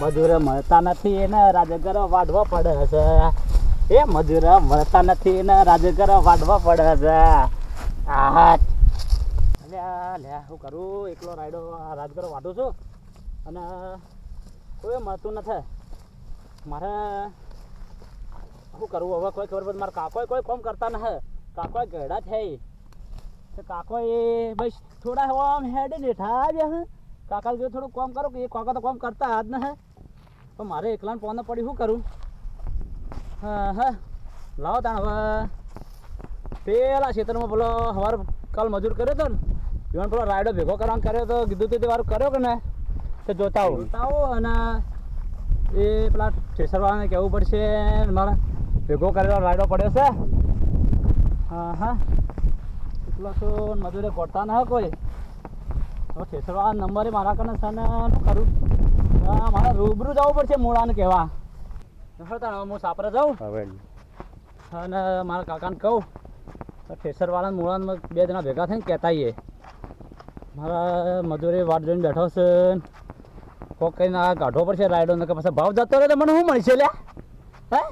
મજૂર મળતા નથી એને રાજગર વાઢવા પડે છે. એ મજૂર મળતા નથી એને રાજગર વાઢવા પડે છે. આહ. અલ્યા લ્યા શું કરું? એકલો રાયડો રાજગર વાઢું છું. અને કોઈ મળતું નથી. મારે શું કરવું હવે કોઈ ખબર પડે, મારા કાકોય કોઈ કોમ કરતા નથી. કાકોય ગેડા થઈ તો કાકો એ બસ થોડા આમ હેડે બેઠા જ હે. કાકા જો થોડું કામ કરો કે એ કાકા તો કામ કરતા જ ન હે. તો મારે એકલાને પોને પડી શું કરું? હા હા. લાવો તાણ હવે. પેલા ખેતરમાં પેલો હવાર કાલ મજૂર કર્યો તો ને જીવન પેલો રાયડો ભેગો કરવાનું કર્યો તો, કીધું તું તે વારું કર્યો કે ને તો જોતા આવો. જોતા અને એ પેલા ઠેસરવાળાને કહેવું પડશે મારા. ભેગો કરેલો રાયડો પડ્યો છે. હા હા. એટલો તો મજૂરે ગોઠતા ના કોઈ હવે ઠેસરવાળા નંબરે મારા કને છે ખરું. મારે રૂબરૂ જવું પડશે મોડાને કહેવા. હવે હું સાપરે જાઉં? અને મારા કાકાને કહું ઠેસરવાળાને મોડાને બે જણા ભેગા થઈને કહેતા આવીએ મારા મજૂરે વાટ જોઈને બેઠો છે કોક કરીને આ કાઢવો પડશે રાયડો ને પછી ભાવ જતો રહે તો મને શું મળશે લે હે?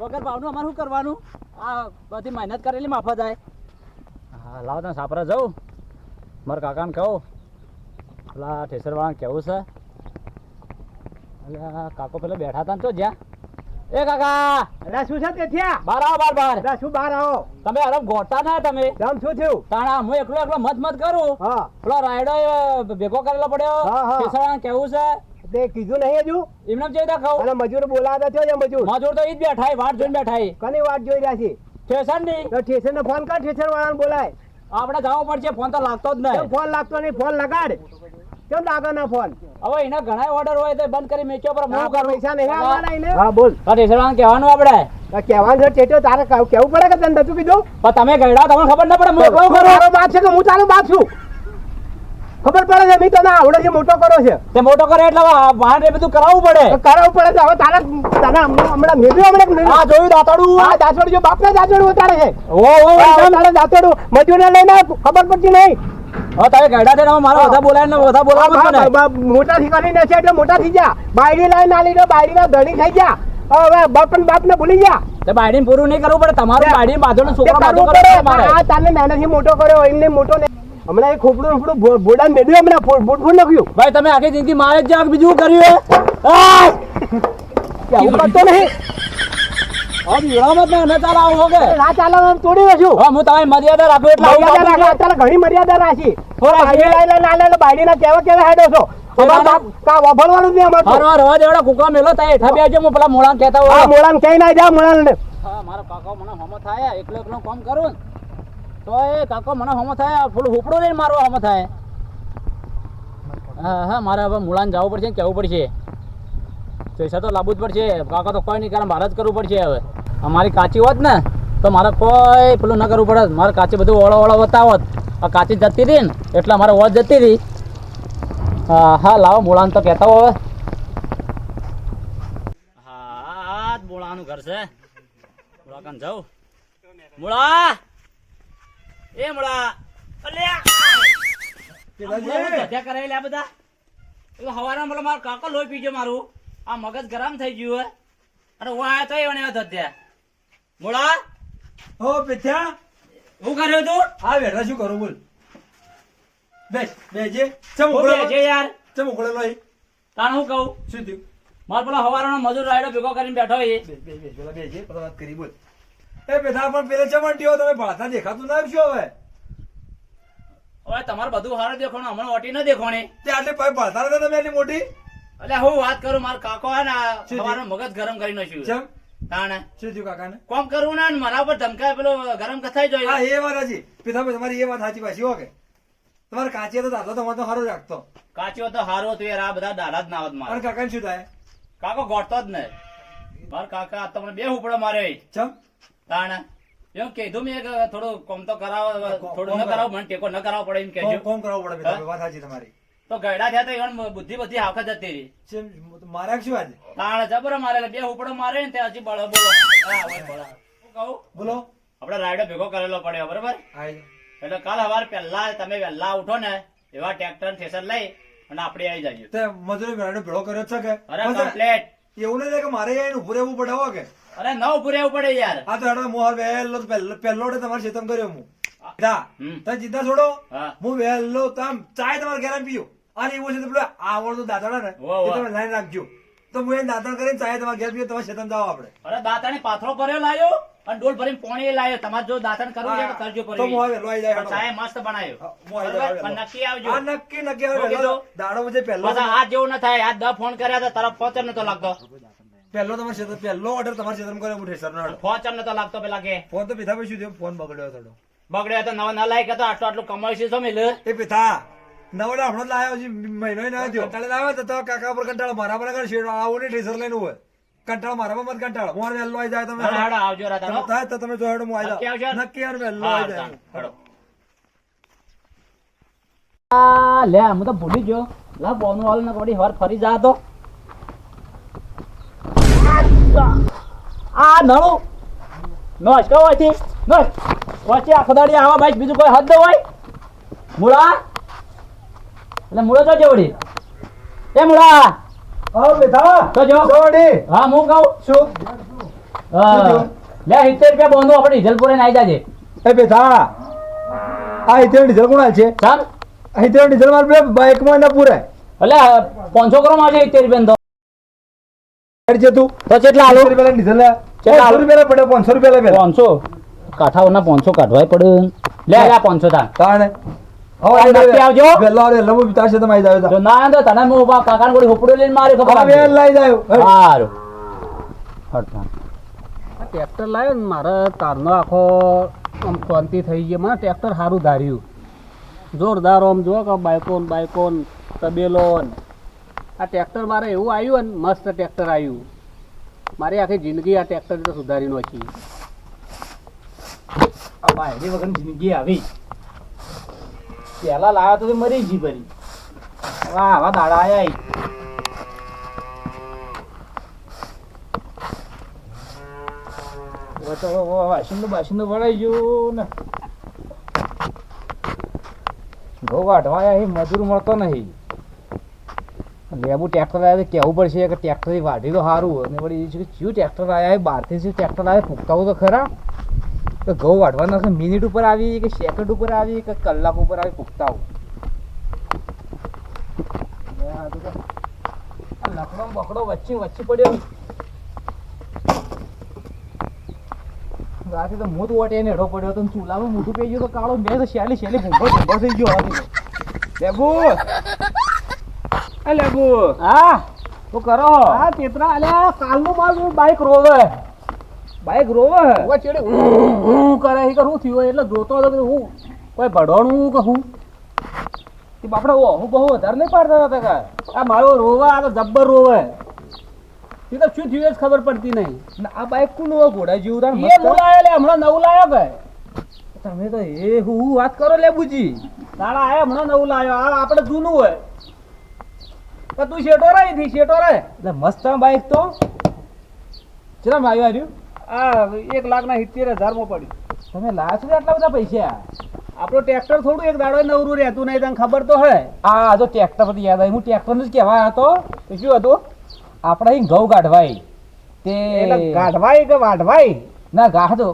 વગર ભાવનું અમારે શું કરવાનું? આ બધી મહેનત કરેલી માફા જાય. હા લાવો તમે સાપરા જાઉં. મારા કાકાને કહું. પેલા ઠેસરવાળાને કહેવું છે. એટલે કાકો પેલા બેઠા હતા ને તો જ્યાં. એ કાકા! અરે શું છે તે થયા બાર આવો બાર બાર અરે શું બહાર આવો? તમે અરબ ગોઠતા ના તમે. જામ શું થયું? તાણા હું એકલો એકલો મત મત કરું. હા. પેલો રાયડો ભેગો કરેલો પડ્યો. હા, હા. ઠેસરવાળાને કેવું છે. તે કીધું નહીં હજુ? એમને જોઈ કહું અને મજૂર બોલાવતા થયો છે મજૂર? મજૂર તો ઈ જ બેઠા વાટ જોઈને બેઠા. કની વાત જોઈ રહ્યા છે? ઠેસરની તો ને ફોન કર ઠેસર વાળાને બોલાય. આપણે જવું પડશે ફોન તો લાગતો જ નહીં. ફોન લાગતો નહીં? ફોન લગાડ. કેમ લાગે ના ફોન? હવે એના ઘણા ઓર્ડર હોય તો બંધ કરી મેચો પર મૂવ કરું? પૈસા નહીં આવવાના એને. હા બોલ. સ્ટેશન કહેવાનું આપણે. કહેવાનું છે ચેટો તારે કેવું પડે કે તને તું કીધું? પણ તમે ગયડા તમને ખબર ના પડે હું તું કરું? બાપ છે કે હું તારો બાપ છું? ખબર પડે છે મેં તને આવડે છે મોટો કરો છે. તે મોટો કરે એટલે વાહન રે બધું કરાવવું પડે. કરાવવું પડે હવે તારે તને હમણાં મેળવ્યું હમણાં આ જોયું દાતડું આ દાતડું જો બાપને દાતડું ઉતારે છે. ઓ ઓ તારે દાસોડ મજૂરને લઈને ખબર પડતી નહીં. હા તારે ગયડા છે મારા બધા બોલાય ને બધા બોલાવા ને મોટા થી કરીને છે એટલે મોટા થઈ જા બાયડી લઈ ના લીધો બાયડીના ધણી થઈ જા હવે બાપ બાપ ને ભૂલી જા તે બાયડી પૂરું નહીં કરવું પડે તમારું બાયડી બાજુ છોકરો બાજુ કરે આ તારને નાનેથી મોટો કર્યો એમને મોટો ને હમણાં એ ખોપડો ખોપડો બોડા ભોડાને હમણાં ફૂટ ફૂટ નાખ્યું. ભાઈ તમે આખી જિંદગી મારે જ જાગ બીજું કર્યું હે! આવું કરતો નહીં. આજ વિરામત ને ન ચાલે આવું હોગે. ના ચાલે આમ તોડી નાખ્યું. હા હું તમારી મર્યાદા રાખું એટલે આવું મર્યાદા રાખો અત્યારે ઘણી મર્યાદા રાખી. થોડા બાયડી લાઈને ના લે બાયડીના કેવા કેવા હેડો છો? અમારા બાપ કા વફળવાનું નહીં અમારે. વાર રવા દેવડા કુકા મેલો થાય હેઠા બેસજો હું પેલા મોળાને કહેતા હોય. મોળાને ક્યાંય ના જા મોળાને હા મારો કાકો મને હમો થાય એકલો એકલો કામ કરું ને. તો એ કાકો મને હમો થાય ફૂલ હુપડો લઈને મારો હમો થાય. હા હા, મારે હવે મુળાને જવું પડશે ને કહેવું પડશે. પૈસા તો લાવવું જ પડશે, કાકા તો કોઈ નહીં, કારણ મારે જ કરવું પડશે હવે. અમારી કાચી હોત ને, તો મારે કોઈ પેલું ન કરવું પડે મારે કાચી બધું ઓળો ઓળો બતાવત આ કાચી જતી હતી ને, એટલે મારે ઓળ જતી હતી. હા હા, લાવો મુળાને તો કહેતા હવે હા મુળાનું ઘર છે. મુળા કાન જાઉં. મુળા! એ મળા અલ્યા. ધધ્યા કરાયેલા બધા. મારો કાકો લોહી પીજો મારું. આ મગજ ગરમ થઈ ગયું હે. અને હું આયા તો એવને ધધ્યા. મુળા હો પેથ્યા. હું કર્યો તું? હા બેઠા શું કરું બોલ. બેસ બેજે ચમ છે યાર. ચમ ઉકળેલો અહીં? તાણ હું કહું? શું થયું? મારો પેલો હવારાનો મજૂર રાયડો ભેગો કરીને બેઠો એ બેસ બેસ બેસ પેલા બેજે પેલા વાત કરી બોલ. એ બેઠા પણ પેલે ચમંટીઓ તમે ભાતા દેખાતું ના આવશો હવે? હવે તમારે બધું હારું દેખોણું હમણાં ઓટી ન દેખોણી તે આટલે પાઇપ ભાતા હતા તમે એટલી મોટી? એટલે હું વાત કરું મારો કાકો હે ને તમારો મગજ ગરમ કરી નાખ્યું ચમ? તાણે. શું થયું કાકાને? કોમ કરવું ના મારા પર ધમકાય પેલો ગરમ કથાઈ હા એ વાત સાચી. પેથા ભાઈ તમારી એ વાત સાચી પાછી હો કે. તમારે કાચી તો દાદા તમારે તો સારો રાખતો. કાચો તો હારો હતો યાર આ બધા દાડા જ ના આવત મારે. કાકા શું થાય? કાકો ગોઠતો જ ને મારા કાકા તમને બે ઉપડો મારે ચમ? તાણે. એમ કીધું મેં થોડું કોમ તો કરાવો થોડું ન કરાવો. મને ટેકો ન કરાવો પડે એમ કોમ કોમ કરાવો પડે વાત સાચી તમારી. તો ગયડા થયા તો ઈવન બુદ્ધિ બધી આખત હતી મારે શું આજે? તાણ જબર મારે બે ઉપડો મારે ને ત્યાં હજી બળો બોલો. બોલો. હું કહું? બોલો. આપણે રાયડો ભેગો કરેલો પડ્યો બરોબર? એટલે કાલ સવાર પહેલા તમે વહેલા ઉઠો ને એવા ટ્રેક્ટર થેસર લઈ અને આપણે આવી જઈએ. મજૂરી રાયડો ભેગો કર્યો છે કે? અરે કમ્પ્લેટ એવું નહીં થાય કે મારે અહીંયા ઉભું રહેવું પડે હો કે. અરે ન ઉભું રહેવું પડે યાર. આ તો હેડો મોહર વહેલો પહેલો પહેલો ડે તમારે ચેતન કર્યો હું. જા. તમે ચિંતા છોડો. હું. વહેલો તમ ચાય તમારે ઘેર પીયો અને એવું છે તો પેલો આવડતું દાંતણ ને એ તમે લાઈન રાખજો. તો હું એ દાંતણ કરીને ચાય તમારે ઘેર પીયો તમારે ચેતન જાઓ આપણે. અરે દાંતણ પાથરો ભર્યો લાયો? અને ડોલ ભરીને પોણી લાવ્યો તમારે જો દાંતણ કરવું છે તો કરજો તો આવી જાય ચાય મસ્ત બનાવ્યો? પણ નક્કી આવજો. નક્કી નક્કી કીધું? દાડો મુજબ પહેલો હાથ જેવું ન થાય. આ દસ ફોન કર્યા હતા તરફ ફોચર નતો લાગતો. પહેલો તમારે ક્ષેત્ર પહેલો ઓર્ડર તમારે ચેતન કર્યો હું ઠેસર નો ફોચર નતો લાગતો પેલા કે. ફોન તો પીધા પછી ફોન બગડ્યો થોડો બગડ્યો તો નવા ન લાયક હતો આટલો આટલું કમાઈ છે મિલ? એ પીધા. નવડા હમણાં જ લાયો મહિનો ના થયો. કંટાળે લાવ્યો તો તો કાકા પર કંટાળો મારા પર શેડ આવું ને ઠેસર લઈને હોય કંટાળો મારા મત કંટાળો. મોર વહેલો આવી જાય તમે. હાડો આવજો રાતા તમે થાય તો તમે જો હું આવી જાવ નક્કી યાર વહેલો આવી જાય હાડો. લે હું તો ભૂલી ગયો. લા બોનું વાળું ને પડી હવાર ફરી જા તો. આ નળો. નોશ કહો હતી નોશ. વચ્ચે આખો દાડી આવા બાઈક બીજું કોઈ હદ હોય. મૂળા. એટલે મૂળો તો જેવડી એ મૂળા. આવો બેઠા તો જો જોડી હા હું કહું? શું? લે સિત્તેર રૂપિયા બોનું આપણે ડીઝલપુરે નાઈ જાજે. એ બેઠા આ ઇથેન ડીઝલ કોણ છે? ચાલ આ ડીઝલ મારે બે બાઇકમાં પૂરે. એટલે પાંચસો કરો માં છે સિત્તેર રૂપિયા છે તું. તો કેટલા આલો? રૂપિયા ડીઝલ કેટલા રૂપિયા પડે પાંચસો રૂપિયા પાંચસો. કાઠાઓના પાંચસો કાઢવાય પડે. લે લે પાંચસો તાણે. ટ્રેક્ટર લાવ્યો ને મારે તારનો આખો આમ શાંતિ થઈ ગઈ મને ટ્રેક્ટર સારું ધાર્યું. જોરદાર આમ જો કે બાયકોન ને તબેલો આ ટ્રેક્ટર મારે એવું આવ્યું ને મસ્ત ટ્રેક્ટર આવ્યું. મારી આખી જિંદગી આ ટ્રેક્ટર સુધારી નાખી. આ જિંદગી આવી. પહેલા લાવ્યા તો મરી ગઈ ભરી. આવા દાડા આયા તો વાસણ વળાઈ ગયું ને. ઘઉં વાઢવા એ મજૂર મળતો નહીં. લેબુ ટ્રેક્ટર આવ્યા કેવું પડશે કે ટ્રેક્ટર વાઢી તો સારું અને વળી કયું આવ્યા બહારથી જે ટ્રેક્ટર આવ્યા ફૂંકતા તો ખરા. તો ઘઉં વાઢવાના છે મિનિટ ઉપર આવી કે સેકન્ડ ઉપર આવી કે કલાક ઉપર આવી. ફૂંકતા હું તો તો- ને બકડો વચ્ચે વચ્ચે પડ્યો. રાતે તો મોત વટે નેડો પડ્યો તો ચૂલામાં મૂઠું પી ગયું તો કાળો મેં તો શેલી શેલી ભૂંભો ભૂંભો થઈ ગયો હતો. લેબુ! એ લેબુ! હા? શું કરો. આ ચેતરા અલ્યા કાલનું મારું બાઈક રોવે. બાઈક રોવે ઉવા ચેડે ઉ કરે છે કે શું થયું એટલે જોતો હતો કે હું કોઈ ભડોણું કે હું? કે બાપડા ઓહું બહુ વધારે નહીં પાડતા હતા કા આ મારો રોવા આ તો જબ્બર રોવે. એ તો શું થયું ખબર પડતી નહીં. ને આ બાઈક કોનું હોય? ઘોડા જેવું તાર એ મસ્ત? હું લાયો લે હમણાં નવું લાયો કે. તમે તો એ હું હું વાત કરો લેબુજી તારા આયા હમણાં નવું લાયો. આ આપણે જૂનું હોય. તો તું શેટો રહી થી શેટો રહે એટલે મસ્ત બાઈક તો. ચલા આવ્યું આવ્યું આ એક લાખ ના સિત્તેર હજારમાં પડી. તમે છો ને આટલા બધા પૈસા? આપણું ટ્રેક્ટર થોડું એક દાડો નવરું રહેતું નહીં તને ખબર તો હે આ જો ટ્રેક્ટર પર યાદ આવી. હું ટ્રેક્ટરનું જ કહેવા હતો. શું હતું? આપણે અહીં ઘઉં કાઢવાય તે કાઢવાય કે વાઢવાય ના ગાઢો.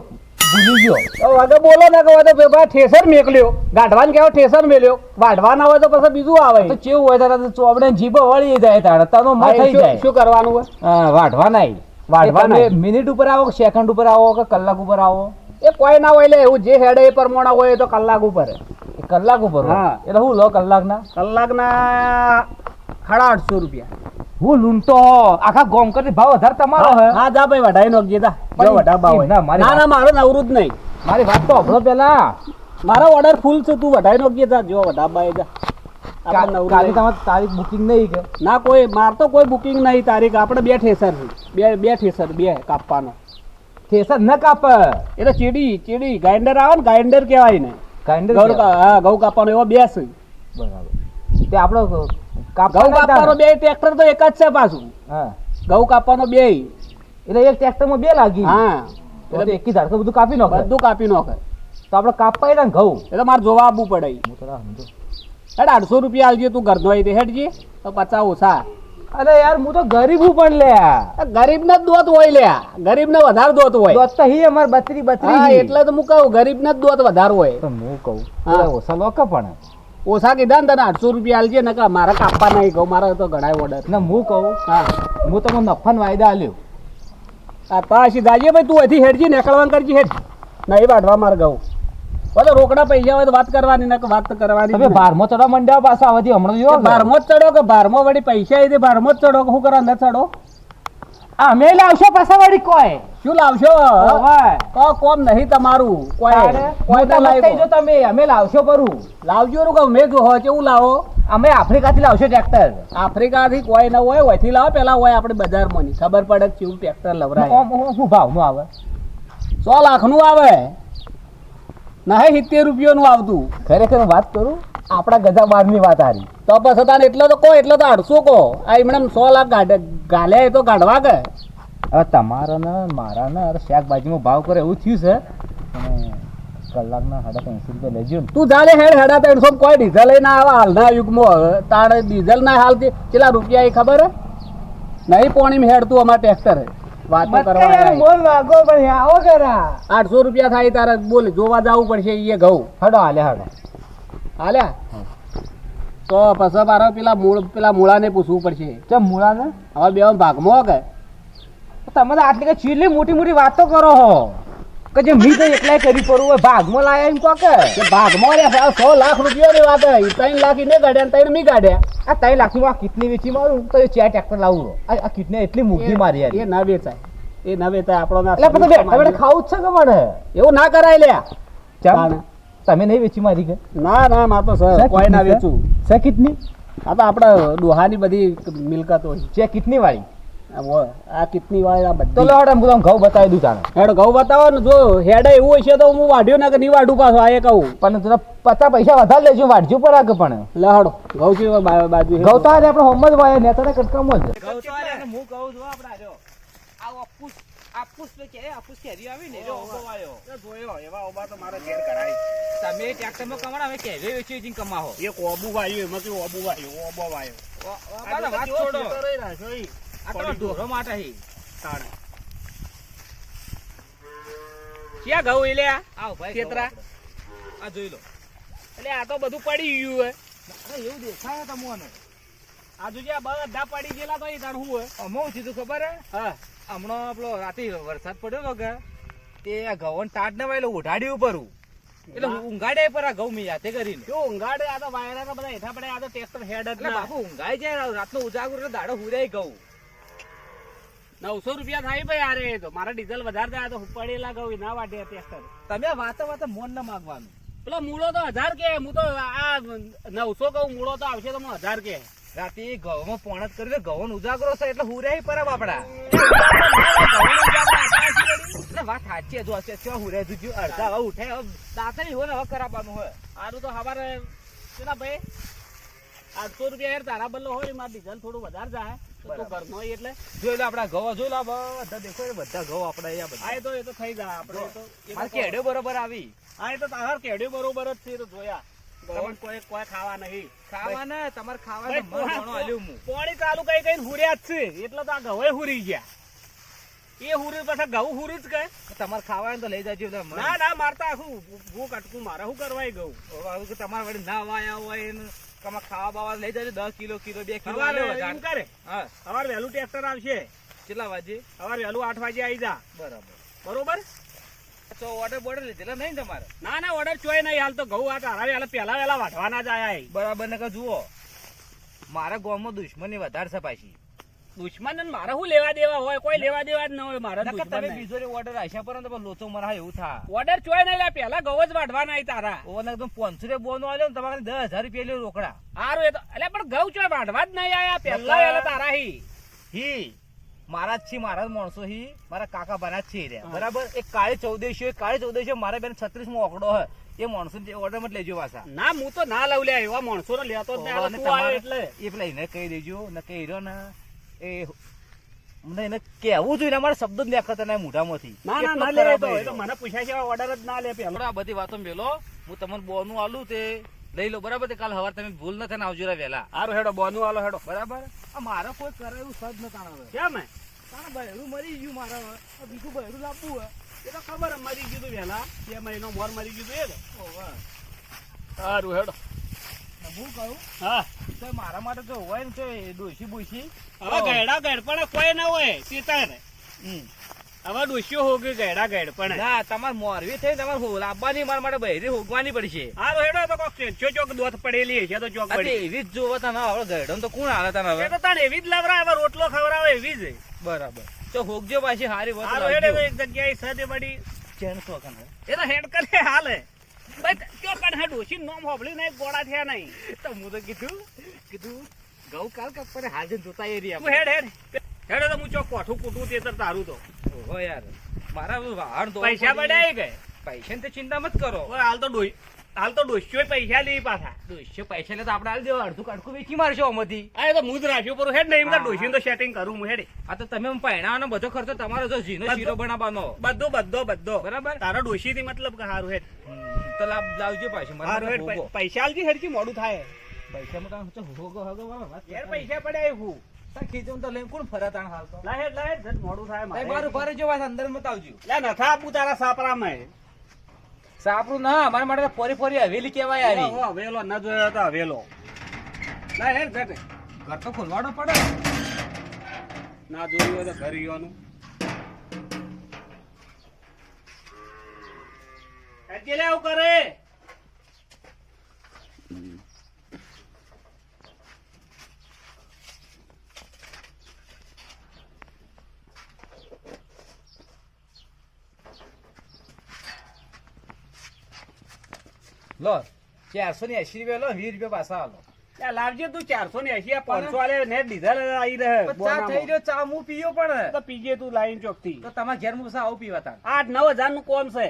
ભૂલી ગયો. તો વાગે બોલો ને કે વાગે ભાઈ ઠેસર મેકલ્યો. ગાઢવાને કહેવાય ઠેસર મેલ્યો? વાઢવાના હોય તો પછી બીજું આવે. તો કેવું હોય તારા તો ચોબડે જીભો વળી જાય તારે. તારો હા, થઈ જાય. શું કરવાનું હોય? હા, વાઢવા નહીં વાઢવા તમે મિનિટ ઉપર આવો કે સેકન્ડ ઉપર આવો કે કલાક ઉપર આવો? એ કોઈ ના હોય એટલે એવું જે હેડે એ પ્રમાણે હોય તો કલાક ઉપર. કલાક ઉપર હા. એટલે હું લો કલાકના? કલાકના સાડા આઠસો રૂપિયા. હું લૂંટો આખા ગોમ કરી ભાવ વધારે તમારો હે હા. જા ભાઈ વઢાઈ નો જા. પણ જો વઢા ભાવ ના, મારી ના ના મારો નવરું જ નહીં. મારી વાત તો અભળો પેલા. મારો ઓર્ડર ફૂલ છે તું વઢાઈ નો જા. જો વઢા ભાઈ જા. કાલે તમારે તારીખ બુકિંગ નહીં કે? ના કોઈ માર તો કોઈ બુકિંગ નહીં. તારીખ આપણે બે ઠેસર બે બે ઠેસર બે કાપવાનો. ઠેસર ન કાપ એ તો ચીડી ચીડી. ગાઈન્ડર આવે ને ગાઈન્ડર કહેવાય ને ઘઉં હા ઘઉં કાપવાનો એવો બેસ બરાબર. તે આપણો ઘઉં કાપવાનો બે ટ્રેક્ટર તો એક જ છે પાછું. હા. ઘઉં કાપવાનો બે. એટલે એક ટ્રેક્ટરમાં બે લાગી. હા. એટલે એકી ધારકો બધું કાપી નાખે. બધું કાપી નાખે. તો આપણે કાપવા ને ઘઉં એટલે મારે જોવા આપવું પડે હું થોડા સમજો. હેડ આઠસો રૂપિયા આલજે તું ઘરનો આવી હેડજી તો પચાસ ઓછા. અરે યાર હું તો ગરીબ હું પણ લે ગરીબ ને દોત હોય લ્યા. ગરીબ ને વધારે દોત હોય. દોત તો હી અમાર બત્રી બત્રી એટલે તો હું કહું ગરીબ ને દોત વધારે હોય. તો હું કહું હા. ઓછા લોકો પણ. ઓછા કીધા ને તને આઠસો રૂપિયા આલજે ને મારે કાપવા નહીં કહું મારે તો ઘણા ઓર્ડર ને હું કહું હા. હું તમને નફાનો વાયદા આલ્યો. આ પાછી દાજે ભાઈ તું અહીંથી હેડજી નીકળવાનું કરજી હેડ. નહીં વાઢવા મારે કહું બોલો રોકડા પૈસા હોય તો વાત કરવાની ને વાત કરવાની હવે બારમો ચડવા મંડ્યા પાછા આવતી હમણાં જો બારમો જ ચડો કે બારમો વળી પૈસા આવી બારમો જ ચડો કે શું કરવા ન ચડો? અમે લાવશો પાછા વળી કોઈ. શું લાવશો? કો તો કોમ નહીં તમારું કોઈ. કોઈ તો લાવી જો તમે અમે લાવશો પરું લાવજો રૂ કે મેં જો હોય કેવું લાવો? અમે આફ્રિકાથી લાવશો ટ્રેક્ટર. આફ્રિકાથી કોઈ ન હોય હોયથી લાવો. પેલા હોય આપણે બજારમાં ની ખબર પડે કેવું ટ્રેક્ટર લવરાય. શું ભાવનું આવે? સો લાખનું આવે. નહીં સિત્તેર રૂપિયાનું આવતું. ખરેખર વાત કરું, આપણા ગજા બારની વાત હારી. તો પછી તાને એટલો તો કહો, એટલો તો અડસો કહો. આ એમણે સો લાખ ગાલ્યા એ તો કાઢવા કે? હવે તમારા ને, મારા ને, અરે શાકભાજીમાં ભાવ કરે એવું થયું છે. કલાકના સાડા ત્રણસો રૂપિયા લેજો તું જાણે હેડ, હેડા ત્રણસો કોઈ ડીઝલ ના આવે હાલના યુગમાં. તારે ડીઝલ ના હાલ કેટલા રૂપિયા એ ખબર હે? નહીં પોણી હેડતું અમારે ટ્રેક્ટર વાતો કરવા આઠસો રૂપિયા થાય તારે. બોલ જોવા જવું પડશે એ ઘઉં. હડો હાલે હડો. હાલ્યા તો પછી મારે પેલા મૂળ પેલા મૂળાને પૂછવું પડશે. ચમ મૂળાને? હવે બે ભાગમાં કે. તમે તો આટલી કઈ ચીલી મોટી મોટી વાતો કરો હો. કે જે મી તો એકલાય કરી પડવું હોય ભાગમાં લાયા એમ કે કે ભાગમાં રે સો લાખ રૂપિયા વાત? હે ઈ ત્રણ લાખ ને કાઢ્યા ને ત્રણ મી કાઢ્યા. આ ત્રણ લાખની આ કિટની વેચી મારું? તો ચે ચાર ટ્રેક્ટર લાવું આ આ કિટને એટલી મૂકી મારી યાર. એ ના વેચાય. એ ના વેચાય. આપણો ના એટલે પછી બેઠા ખાવું જ છે કે મને એવું ના કરાય લે તમે નહીં વેચી મારી કે? ના ના મા તો સર કોઈ ના વેચું. છે કિટની? આ તો આપણે દોહાની બધી મિલકત હોય. છે કિટની વાળી. આ કિટની આ વાળી આ તો બધી લો હડો હું તમને ઘઉં બતાવી દઉં તાણે. હેડ ઘઉં બતાવો ને જો હેડે એવું હશે તો હું વાઢ્યો ના કે નહીં વાઢું પાછો આ કહું. પણ તને પચાસ પૈસા વધારે લેજો વાઢજો પર આગળ પણ. લહડો ઘઉં છે બાજુ હે. ઘઉં તો આપણે હોમ જ વાય ને તને કટકમ જ એક ઓબુ વાયો એમાં કે ઓબુ વાયો ઓબો વાયો. ક્યાં ઘઉં એ લ્યા ખેતરા? એટલે આ તો બધું પડી ગયું હે. આ જોજે આ બધા પડી ગયેલા તો એ તાણ હું? સીધું ખબર હે? હા. હમણાં આપણો રાતે વરસાદ પડ્યો તો કે તે આ ઘઉં તાટ ને વાયલો ઉઢાડી ઉપર. એટલે ઊંઘાડે પર આ ઘઉં મેં જાતે કરીને. જો ઊંઘાડે આ તો વાયરા તો બધા હેઠા પડે આ તો ટ્રેક્ટર હેડ જ એટલે ના. બાપુ ઊંઘાઈ જાય રાતનો ઉજાગર એટલે દાડો હુરાય ઘઉં. નવસો રૂપિયા થાય ભાઈ અરે તો. મારા ડીઝલ વધારે થાય તો પડેલા ગયું ના વાટે ટ્રેક્ટર તમે વાતો વાતો મોન ના માગવાનું. પેલો મૂળો તો હજાર કે હું તો આ નવસો કહું મૂળો તો આવશે તો હું હજાર કે. રાતે ઘઉંમાં પોણત કરી ઘઉં ઉજાગરો છે એટલે હુરાઈ પર આપડા વાત સાચી જો હશે ચો હુરાઈ જુજુ અડધા હવે ઉઠે હવે દાંતણી હોય ને હવે કરાવવાનું હોય. આનું તો હવારે કેટલા ભાઈ આઠસો રૂપિયા યાર તારા બદલો હોય મારે ડીઝલ થોડું વધારે જાય. તો ઘરનો એટલે. જોઈ લો આપડા ઘઉં જોઈ લો બધા દેખો એ બધા ઘઉં આપડા અહીંયા બધા. હા તો એ તો થઈ જાય આપણે તો એ કેડ્યો બરોબર આવી. હા તો તાર કેડ્યું બરોબર જ છે તો જોયા. તમને કોઈ કોઈ ખાવા નહીં. ખાવા ને તમારે ખાવા ભાઈ, મન ઘણું આલ્યું હું. પોણી ચાલુ કઈ કઈ હુર્યા જ છે એટલે તો આ ઘઉં હુરી ગયા. એ હુરી પાછા ઘઉં હુરી જ કહે તમારે ખાવા તો લઈ જજો ના ના મારતા શું ભૂખ અટકું મારે શું કરવાય ગયું તમારા વડે ના વાયા હોય તમે ખાવા બાવા લઈ જજો દસ કિલો કિલો બે કિલો એમ કરે. હા. સવાર વહેલું ટ્રેક્ટર આવશે. કેટલા વાગે? સવારે વહેલું આઠ વાગે આવી જા. બરાબર. બરોબર? તો ઓર્ડર બોર્ડર લીધેલા નહીં તમારે? ના ના ઓર્ડર ચોય નહીં હાલ તો ઘઉં આ તારા હાલ પહેલા વહેલા વાઢવાના જ આયા બરાબર ને કે જુઓ. મારા ગામમાં દુશ્મની વધારે છે પાછી. દુશ્મન મારે શું લેવા દેવા હોય? કોઈ લેવા દેવા જ ન હોય મારા તમે બીજો ઓર્ડર આશા પર ને લોચો મરા એવું થા. ઓર્ડર ચોય નહીં લે પહેલા જ વાઢવાના છે તારા. ઓને એકદમ પાંચસો રે બોનો આલ્યો ને તમારે દસ હજાર રૂપિયા લ્યો રોકડા. હારું એ તો એટલે પણ ઘઉં ચોય વાઢવા જ નહીં આયા પહેલા વહેલા તારા હી. હી મારા જ છે મારા જ માણસો હી. મારા કાકા બના જ છે રે. બરાબર? એક કાળી ચૌદેશી કાળી ચૌદેશી મારા બેન છત્રીસમાં ઓકડો હે એ માણસો ઓર્ડર મત લેજો પાછા. ના હું તો ના લઉં લે એવા માણસો ને લેતો જ નહીં. એટલે. એ પેલા એને કહી દેજો ને કહી રહ્યો ને એ મને એને કહેવું જોઈએ ને અમારા શબ્દ જ દેખાતા નહીં મોઢામાંથી. ના ના ના લે તો એ એ તો મને પૂછ્યા છે ઓર્ડર જ ના લે પેલો. આ બધી વાતો મેલો હું તમને બોનું આલું તે લઈ લો બરાબર? કાલ સવાર તમે ભૂલ ન થાય ને આવજો વેલા વહેલા. હારું હેડો બોનું આલો હેડો. બરાબર? આ મારે કોઈ કરાયું સજ ન તાણે કેમ હે? તાણ બહેરું મરી ગયું મારા આ બીજું બહેરું લાવવું હોય એ તો ખબર હે, મરી ગયું તું વહેલા. બે મહિનો મોર મરી ગયું તું એ હારું હેડો. હું કહું? હા. તો મારા માટે તો હોય ને તો એ ડોશી હવે ગયડા ગયડ પણ કોઈ ના હોય પિતર હવે ડોસીઓ હો કે ગયડા ગયડ પણ ના તમારે મોરવી થઈ તમારે હોલ આપવાની મારા માટે બહેરી હોગવાની પડશે. હારું હેડો તો કોક ચો ચોક દોત પડેલી છે તો ચોક પડી. એવી જ જોવો તને હવે ગયડો તો કોણ આવે તને હવે? તો તાણ એવી જ લવરાવે રોટલો ખવરાવે એવી જ. બરાબર. તો હોગજો પાછી હારી હારું હેડો એક જગ્યાએ સદે પડી. ચેન સો કને. એ તો હેડ કરે હાલે. કયો હે ડોશી નોમ હોબળી નહીં ગોળા થયા નહીં. તો હું તો કીધું કીધું ગૌ કાલ કપડે હાલ જઈને જોતા એરિયા હેડ હેડ. હેડો તો હું ચોક કોઠું કૂટું તે તર તારું તો. ઓહો યાર મારા વાહન તો પૈસા પડ્યા કે પૈસા તો ચિંતા મત કરો. હાલ તો ડોઈ હાલ તો ડોસ્યો પૈસા લઈ પાછા. ડોસ્યો પૈસા લે તો આપણે હાલ દેવા અડધું કાઢકું વેચી મારશો આમાંથી. અરે તો મુજ રાખ્યો પર હેડ નહીં એમ હા, ડોસી તો સેટિંગ કરું હું હેડ. આ તો તમે પહેણાવાનો બધો ખર્ચો તમારો જો ઝીનો બધો. શીરો બનાવવાનો. બધો બધો બધો. બરાબર? તારો ડોસી થી મતલબ કે હારું હેડ. તો લાવ લાવજો પાછું. મારે પૈસા આલજી હરકી મોડું થાય. પૈસામાં તો હોગો હોગો યાર પૈસા પડ્યા હું? ખીચું તો લઈને કોણ ફરે તાણ હાલ તો લા હેડ લા ઝટ મોડું થાય મારે. મારું ઊભા જો વાત અંદર મત આવજો લા નથા આપું તારા સાપરામાં સાપરું ના અમારા માટે ફરી ફરી હવેલી કેવાય આવી. હો હવેલો ન જોયો તો હવેલો. લા હેડ ઝટ ઘર તો ખોલવાડો પડે. ના જોયું હોય તો ઘર ઈયોનું. આવું કરે. લો ચારસો ને એસી રૂપિયા લો વીસ રૂપિયા પાછા આલો. લાવજે તું ચારસો ને એસી પાંચસો આલે ને લીધા આવી રહે થઈ ગયો ચા હું પીયો પણ. તો પીજે તું લાઈન ચોકથી. તો તમારા ઘેર મુસા આવું પીવા તા આઠ નવ હજારનું કોમ છે.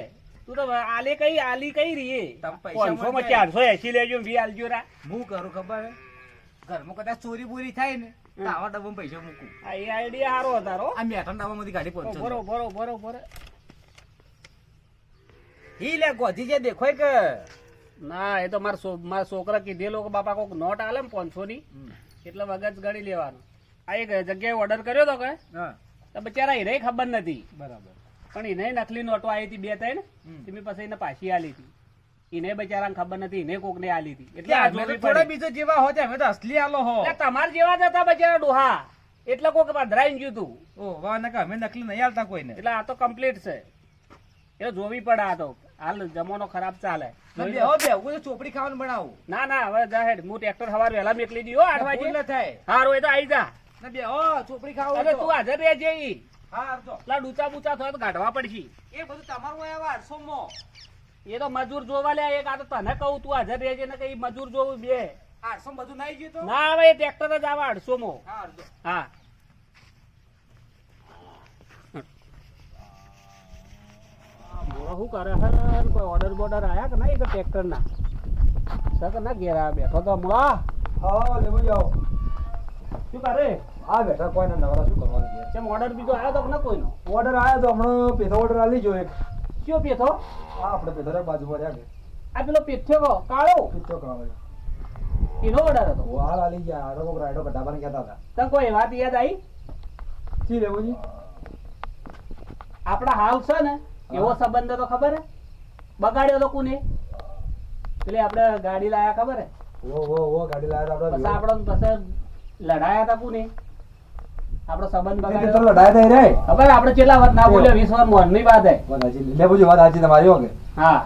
તું તો આલે કઈ આલી કઈ રહી પાંચસો માં ચારસો એસી લેજો વી આલજો રા. હું કરું ખબર ઘરમાં કદાચ ચોરી બોરી થાય ને આવા ડબ્બામાં પૈસા મૂકું. આ એ આઈડિયા હારો તારો આ મેઠા ડબ્બામાંથી ગાડી પહોંચો. બરો બરો બરો બરો ઈ લે ગોધી જે દેખોય કે ના એ તો મારા મારા છોકરા કીધેલો કે બાપા કોક નોટ આલે ને પાંચસો ની એટલે વગર જ ગણી લેવાનું. આ એક જગ્યાએ ઓર્ડર કર્યો તો કે? બચારા એને ખબર નથી. બરાબર. પણ એને નકલી નોટો આવી હતી બે ત્રણ તમે પછી એને પાછી આલી હતી. એને બચારાને ખબર નથી એને કોક ને આલી હતી. એટલે થોડા. બીજો જેવા હોત અમે તો અસલી આલો હો. તમારા જેવા જ હતા બચારા ડોહા. એટલે કોક પધરાઈ ગયું તું. ઓ વાહ નકા અમે નકલી નહીં આલતા કોઈને. એટલે આ તો કમ્પ્લીટ છે. એ જોવી પડે આ તો. હાલ જમાનો ખરાબ ચાલે. ચોપડી ખાવાનું બનાવું. ના ના હવે જાહેર હું ટ્રેક્ટર સવાર વહેલા મેકલી દીધો આઠ વાગે. થાય. હારું એ તો આવી જા. બે ચોપડી ખાવું તું. હાજર રહેજે ડૂચા બૂચા થયો તો કાઢવા પડશે. એ બધું તમારું હોય હવે આઠસો એ તો મજૂર જોવા લે એક આ તો તને કહું તું હાજર રહેજે ને કઈ મજૂર જોવું બે. આઠસો બધું નાઈ ગયું તો? ના હવે ટ્રેક્ટર જ આવે અઢસો મો હા. અડધો. શું કરે છે? કોઈ ઓર્ડર બોર્ડર આયા કે ના એક ટ્રેક્ટર ના સક ના ઘેર આ બેઠો તો હમણાં હા લેવું જાઓ. શું કરે? આ બેઠા કોઈને નવરા શું કરવાનું છે? ઓર્ડર બીજો આવ્યો તો ના કોઈનો? ઓર્ડર આવ્યો તો હમણાં પેથો ઓર્ડર આલી જો એક. કયો પેથો? આ આપણે પેથો બાજુમાં રહ્યા આ પેલો પેથ્યો કાળો? પેથો કાળો એનો ઓર્ડર હતો. વાળ આલી ગયા આ કો રાઈડો કઢાવવાની કહેતા હતા. તને કોઈ વાત યાદ આવી જી લેવું જી આપણા હાલ છે ને એવો સંબંધ તો ખબર હે? બગાડ્યો તો કોને? એટલે આપણે ગાડી લાયા ખબર હે? ઓ ઓ ઓ ગાડી લાયા પછી હતા આપણો પછી લડાયા હતા કોને? આપણો સંબંધ આપણે તો લડાઈ થઈ રે. ખબર આપણે કેટલા વાર ના બોલ્યો? વીસ વાર મોહનની વાત હે. વાત હાચી લેવું વાત હાચી તમારી હોગે હા.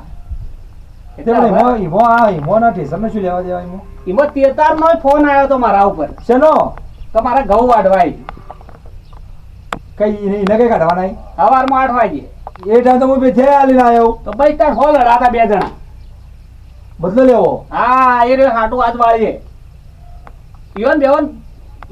તે ઈમો ઈમો આ ઈમો ના ઠેસર શું લેવા દેવા ઈમો એમાં તેતાર નો ફોન આવ્યો તો મારા ઉપર. શેનો? તો મારા ઘઉં વાઢવાય. કઈ એને એને કઈ કાઢવાના નહીં? સવારમાં આઠ વાગે. એ ટાઈમ તો હું પેથે આલી આવ્યો. તો ભાઈ તાર હો લડાતા બે જણા. બદલો લેવો. હા એ રે હાટું આજ વાળીએ. ઈવન બેવન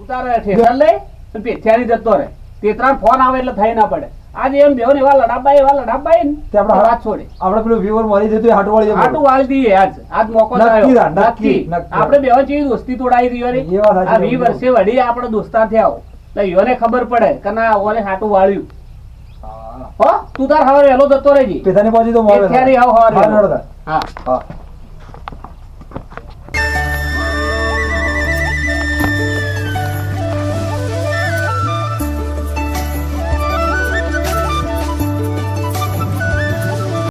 ઉતારે ઠેસર લઈ. અને પેથિયાની જતો રહે. તેતરા ફોન આવે એટલે થઈ ના પડે. આજે એમ બેવન એવા લડાબાઈ એવા લડાબાઈ ને તે આપણે વાત છોડે. આપણે પેલું વ્યુઅર મળી જતું હાટ વાળી હાટ વાળી દઈએ આજ. આજ મોકો નક્કી નક્કી. આપણે બેવન જેવી દોસ્તી તોડાઈ રહી એ આ વી વર્ષે વડી આપણે દોસ્તાર થયા એટલે યોને ખબર પડે કે ના ઓને હાટું વાળ્યું. હા. તું તાર હવે વહેલો જતો રહેજી. પિતાની બાજુ તો મોડે એ આવ. હા. હા.